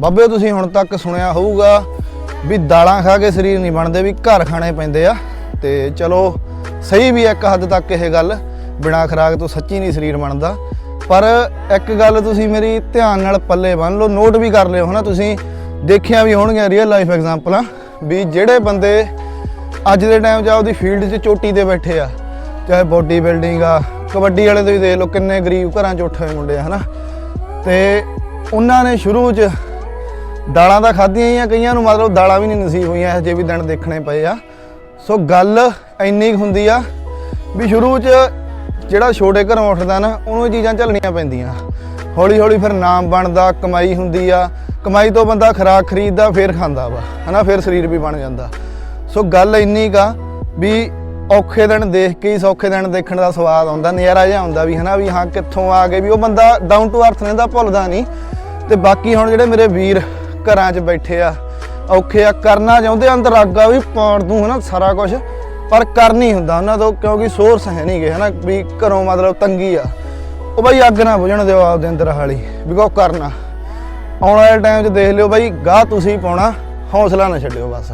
ਬਾਬੇ, ਤੁਸੀਂ ਹੁਣ ਤੱਕ ਸੁਣਿਆ ਹੋਊਗਾ ਵੀ ਦਾਲਾਂ ਖਾ ਕੇ ਸਰੀਰ ਨਹੀਂ ਬਣਦੇ, ਵੀ ਘਰ ਖਾਣੇ ਪੈਂਦੇ ਆ। ਤੇ ਚਲੋ, ਸਹੀ ਵੀ ਆ ਇੱਕ ਹੱਦ ਤੱਕ ਇਹ ਗੱਲ, ਬਿਨਾ ਖਰਾਕ ਤੋਂ ਸੱਚੀ ਨਹੀਂ ਸਰੀਰ ਬਣਦਾ। ਪਰ ਇੱਕ ਗੱਲ ਤੁਸੀਂ ਮੇਰੀ ਧਿਆਨ ਨਾਲ ਪੱਲੇ ਬੰਨ ਲਓ, ਨੋਟ ਵੀ ਕਰ ਲਿਓ ਹਨਾ। ਤੁਸੀਂ ਦੇਖਿਆ ਵੀ ਹੋਣਗੀਆਂ ਰੀਅਲ ਲਾਈਫ ਐਗਜ਼ਾਮਪਲਾਂ ਵੀ ਜਿਹੜੇ ਬੰਦੇ ਅੱਜ ਦੇ ਟਾਈਮ 'ਚ ਉਹਦੀ ਫੀਲਡ 'ਚ ਚੋਟੀ ਤੇ ਬੈਠੇ ਆ। ਚਾਹੇ ਬੋਡੀ ਬਿਲਡਿੰਗ ਆ, ਕਬੱਡੀ ਵਾਲੇ ਤੁਸੀਂ ਦੇਖ ਲਓ ਕਿੰਨੇ ਗਰੀਬ ਘਰਾਂ 'ਚ ਉੱਠੇ ਹੋਏ ਮੁੰਡੇ ਆ ਹਨਾ। ਤੇ ਉਹਨਾਂ ਨੇ ਸ਼ੁਰੂ 'ਚ ਦਾਲਾਂ ਤਾਂ ਖਾਧੀਆਂ ਹੀ ਆ, ਕਈਆਂ ਨੂੰ ਮਤਲਬ ਦਾਲਾਂ ਵੀ ਨਹੀਂ ਨਸੀਬ ਹੋਈਆਂ, ਇਹੋ ਵੀ ਦਿਨ ਦੇਖਣੇ ਪਏ ਆ। ਸੋ ਗੱਲ ਇੰਨੀ ਕੁ ਹੁੰਦੀ ਆ ਵੀ ਸ਼ੁਰੂ 'ਚ ਜਿਹੜਾ ਛੋਟੇ ਘਰੋਂ ਉੱਠਦਾ ਨਾ, ਉਹਨੂੰ ਇਹ ਚੀਜ਼ਾਂ ਝੱਲਣੀਆਂ ਪੈਂਦੀਆਂ। ਹੌਲੀ ਹੌਲੀ ਫਿਰ ਨਾਮ ਬਣਦਾ, ਕਮਾਈ ਹੁੰਦੀ ਆ। ਕਮਾਈ ਤੋਂ ਬੰਦਾ ਖਰਾਕ ਖਰੀਦਦਾ, ਫਿਰ ਖਾਂਦਾ ਵਾ, ਹਨਾ, ਫਿਰ ਸਰੀਰ ਵੀ ਬਣ ਜਾਂਦਾ। ਸੋ ਗੱਲ ਇੰਨੀ ਕਾ ਵੀ ਔਖੇ ਦਿਨ ਦੇਖ ਕੇ ਹੀ ਸੌਖੇ ਦਿਨ ਦੇਖਣ ਦਾ ਸਵਾਦ ਆਉਂਦਾ, ਨਜ਼ਾਰਾ ਜਿਹਾ ਆਉਂਦਾ ਵੀ, ਹਨਾ, ਵੀ ਹਾਂ, ਕਿੱਥੋਂ ਆ ਗਏ ਵੀ ਉਹ ਬੰਦਾ ਡਾਊਨ ਟੂ ਅਰਥ ਰਹਿੰਦਾ ਭੁੱਲਦਾ ਨਹੀਂ। ਤੇ ਬਾਕੀ ਹੁਣ ਜਿਹੜੇ ਮੇਰੇ ਵੀਰ ਘਰਾਂ 'ਚ ਬੈਠੇ ਆ ਔਖੇ ਆ ਕਰਨਾ ਚਾਹੁੰਦੇ ਆ, ਅੰਦਰ ਅੱਗ ਆ ਵੀ ਪਾਉਣ ਦੂੰ ਹਨਾ ਸਾਰਾ ਕੁਝ ਪਰ ਕਰ ਨਹੀਂ ਹੁੰਦਾ ਉਹਨਾਂ ਤੋਂ ਕਿਉਂਕਿ ਸੋਰਸ ਹੈ ਨਹੀਂਗੇ ਹਨਾ ਵੀ ਘਰੋਂ ਮਤਲਬ ਤੰਗੀ ਆ। ਉਹ ਬਾਈ ਅੱਗ ਨਾ ਬੁਝਣ ਦਿਓ ਆਪਦੇ ਅੰਦਰ ਹਾਲੀ ਵੀ ਕੋ ਕਰਨਾ। ਆਉਣ ਵਾਲੇ ਟਾਈਮ 'ਚ ਦੇਖ ਲਿਓ ਬਾਈ ਗਾਹ ਤੁਸੀਂ ਪਾਉਣਾ ਹੌਸਲਾ ਨਾ ਛੱਡਿਓ ਬਸ।